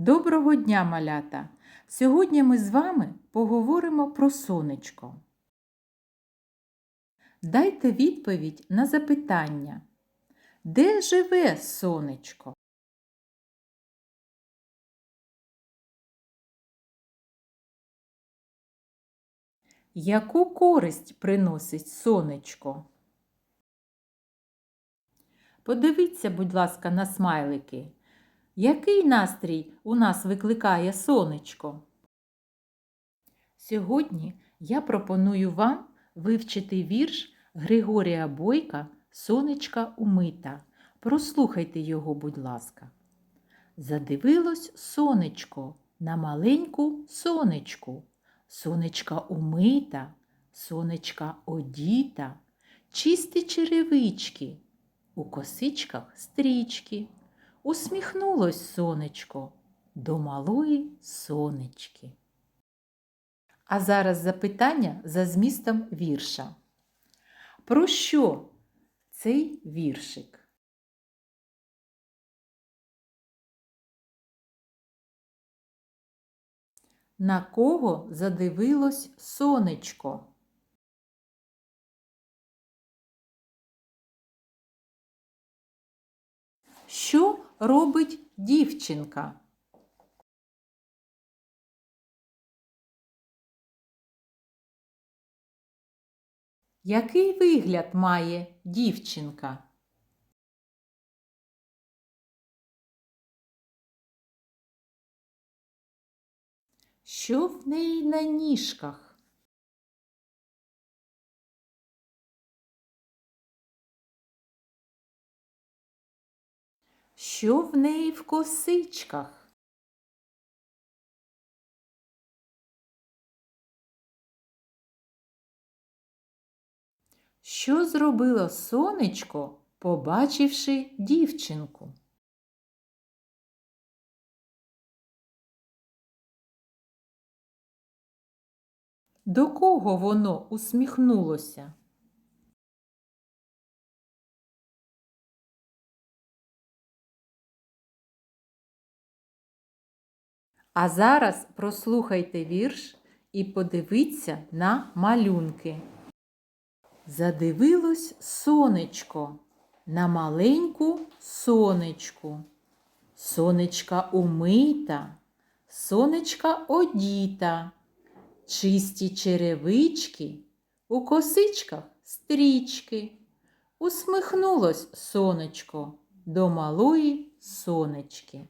Доброго дня, малята! Сьогодні ми з вами поговоримо про сонечко. Дайте відповідь на запитання. Де живе сонечко? Яку користь приносить сонечко? Подивіться, будь ласка, на смайлики. Який настрій у нас викликає сонечко? Сьогодні я пропоную вам вивчити вірш Григорія Бойка Сонечка умита. Прослухайте його, будь ласка. Задивилось сонечко на маленьку сонечку. Сонечка умита, сонечка одіта, чисті черевички, у косичках стрічки. Усміхнулось сонечко до малої сонечки. А зараз запитання за змістом вірша. Про що цей віршик? На кого задивилось сонечко? Робить дівчинка? Який вигляд має дівчинка? Що в неї на ніжках? Що в неї в косичках? Що зробило сонечко, побачивши дівчинку? До кого воно усміхнулося? А зараз прослухайте вірш і подивіться на малюнки. Задивилось сонечко на маленьку сонечку. Сонечка умита, сонечка одіта, чисті черевички, у косичках стрічки. Усміхнулось сонечко до малої сонечки.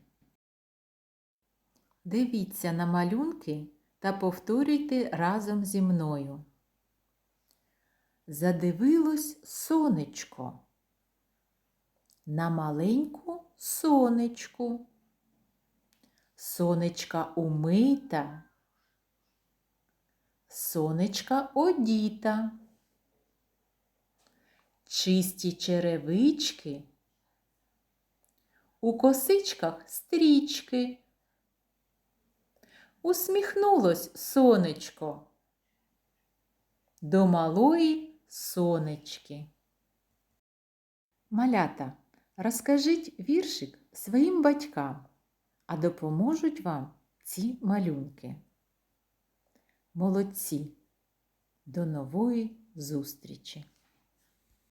Дивіться на малюнки та повторюйте разом зі мною. Задивилось сонечко на маленьку сонечку. Сонечка умита, сонечка одіта, чисті черевички, у косичках стрічки. Усміхнулось сонечко до малої сонечки. Малята, розкажіть віршик своїм батькам, а допоможуть вам ці малюнки. Молодці! До нової зустрічі!